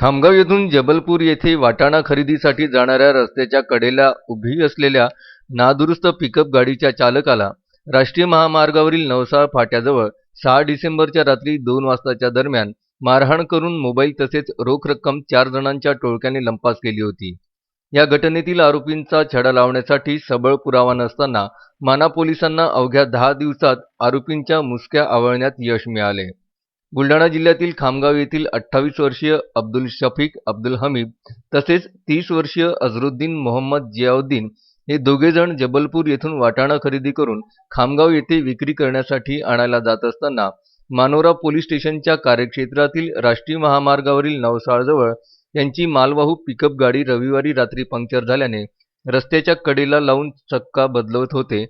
खामगाव येथून जबलपूर येथे वाटाणा खरेदीसाठी जाणाऱ्या रस्त्याच्या कडेला उभी असलेल्या नादुरुस्त पिकअप गाडीच्या चालकाला राष्ट्रीय महामार्गावरील नवसाळ फाट्याजवळ सहा डिसेंबरच्या रात्री दोन वाजताच्या दरम्यान मारहाण करून मोबाईल तसेच रोख रक्कम चार जणांच्या टोळक्याने लंपास केली होती. या घटनेतील आरोपींचा छडा लावण्यासाठी सबळ पुरावा नसताना माना पोलिसांना अवघ्या दहा दिवसात आरोपींच्या मुसक्या आवळण्यात यश मिळाले. बुलढाणा जिल्ह्यातील खामगाव येथील अठ्ठावीस वर्षीय अब्दुल शफीक अब्दुल हमीद तसेच तीस वर्षीय अझरुद्दीन मोहम्मद जियाउद्दीन हे दोघेजण जबलपूर येथून वाटाणा खरेदी करून खामगाव येथे विक्री करण्यासाठी आणायला जात असताना मानोरा पोलीस स्टेशनच्या कार्यक्षेत्रातील राष्ट्रीय महामार्गावरील नवसाळजवळ यांची मालवाहू पिकअप गाडी रविवारी रात्री पंक्चर झाल्याने रस्त्याच्या कडेला लावून चक्का बदलवत होते.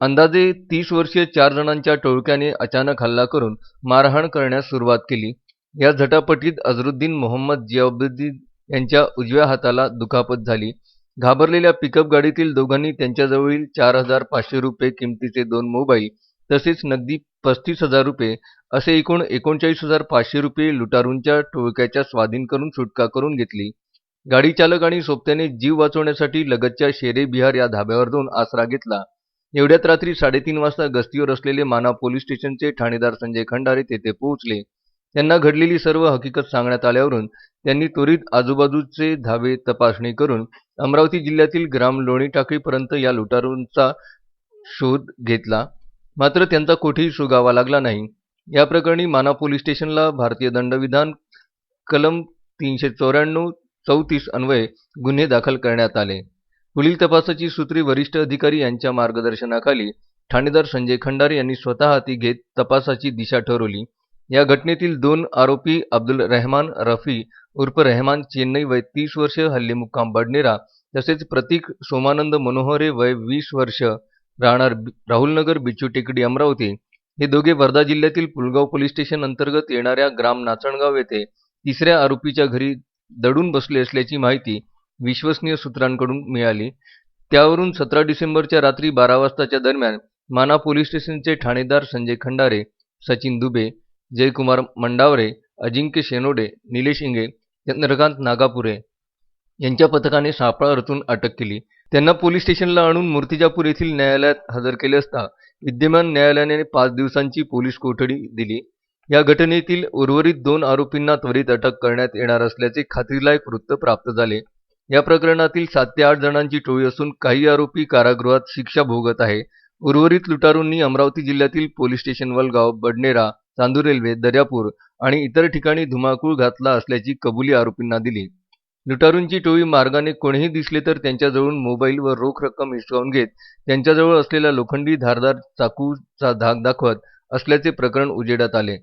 अंदाजे तीस वर्षीय चार जणांच्या टोळक्याने अचानक हल्ला करून मारहाण करण्यास सुरुवात केली. या झटापटीत अझरुद्दीन मोहम्मद जियाबुद्दीन यांच्या उजव्या हाताला दुखापत झाली. घाबरलेल्या पिकअप गाडीतील दोघांनी त्यांच्याजवळील चार हजार पाचशे रुपये किमतीचे दोन मोबाईल तसेच नगदी पस्तीस हजार रुपये असे एकूण एकोणचाळीस हजार पाचशे रुपये लुटारूंच्या टोळक्याच्या स्वाधीन करून सुटका करून घेतली. गाडी चालक आणि सोबत्याने जीव वाचवण्यासाठी लगतच्या शेरे बिहार या धाब्यावर जाऊन आसरा घेतला. एवढ्यात रात्री साडेतीन वाजता गस्तीवर असलेले माना पोलीस स्टेशनचे ठाणेदार संजय खंडारे तेथे पोहोचले. त्यांना घडलेली सर्व हकीकत सांगण्यात आल्यावरून त्यांनी त्वरित आजूबाजूचे धाबे तपासणी करून अमरावती जिल्ह्यातील ग्राम लोणी टाकळीपर्यंत या लुटारूंचा शोध घेतला. मात्र त्यांचा कोठेही सुगावा लागला नाही. या प्रकरणी माना पोलीस स्टेशनला भारतीय दंडविधान कलम तीनशे चौऱ्याण्णव चौतीस अन्वये गुन्हे दाखल करण्यात आले. पुढील तपासाची सूत्रे वरिष्ठ अधिकारी यांच्या मार्गदर्शनाखाली ठाणेदार संजय खंडारे यांनी स्वतः हाती घेत तपासाची दिशा ठरवली. या घटनेतील दोन आरोपी अब्दुल रहमान रफी उर्फ रहमान चेन्नई वय तीस वर्ष हल्ली मुक्काम बडनेरा तसेच प्रतीक सोमानंद मनोहरे वय वीस वर्ष राहणार राहुलनगर बिच्चू टेकडी अमरावती हे दोघे वर्धा जिल्ह्यातील पुलगाव पोलीस स्टेशन अंतर्गत येणाऱ्या ग्राम नाचणगाव येथे तिसऱ्या आरोपीच्या घरी दडून बसले असल्याची माहिती विश्वसनीय सूत्रांकडून मिळाली. त्यावरून सतरा डिसेंबरच्या रात्री बारा वाजताच्या दरम्यान माना पोलीस स्टेशनचे ठाणेदार संजय खंडारे सचिन दुबे जयकुमार मंडावरे अजिंक्य शेनोडे निलेश इंगे चंद्रकांत नागापुरे यांच्या पथकाने सापळा रचून अटक केली. त्यांना पोलीस स्टेशनला आणून मूर्तिजापूर येथील न्यायालयात हजर केले असता विद्यमान न्यायालयाने पाच दिवसांची पोलीस कोठडी दिली. या घटनेतील उर्वरित दोन आरोपींना त्वरित अटक करण्यात येणार असल्याचे खात्रीलायक वृत्त प्राप्त झाले. या प्रकरणातील सात ते आठ जणांची टोळी असून काही आरोपी कारागृहात शिक्षा भोगत आहे. उर्वरित लुटारूंनी अमरावती जिल्ह्यातील police station Walgaon Badnera Chandur railway Daryapur आणि इतर ठिकाणी धुमाकूळ घातला असल्याची कबुली आरोपींना दिली. लुटारूंची टोळी मार्गाने कोणीही दिसले तर त्यांच्याजवळून मोबाईल व रोख रक्कम हिसकावून घेत त्यांच्याजवळ असलेला लोखंडी धारदार चाकूचा धाक दाखवत असल्याचे प्रकरण उजेडात आले.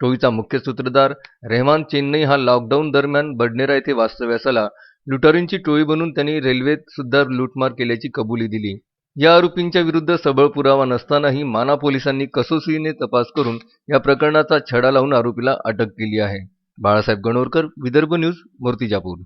टोळीचा मुख्य सूत्रधार रेहमान चेन्नई हा लॉकडाऊन दरम्यान बडनेरा येथे वास्तव्यास आला लुटारूंची टोळी बनून त्यांनी रेल्वेत सुद्धा लूटमार केल्याची कबुली दिली. या आरोपींच्या विरुद्ध सबळ पुरावा नसतानाही माना पोलिसांनी कसोशीने तपास करून या प्रकरणाचा छडा लावून आरोपीला अटक केली आहे. बाळासाहेब गणोरकर विदर्भ न्यूज मूर्तिजापूर.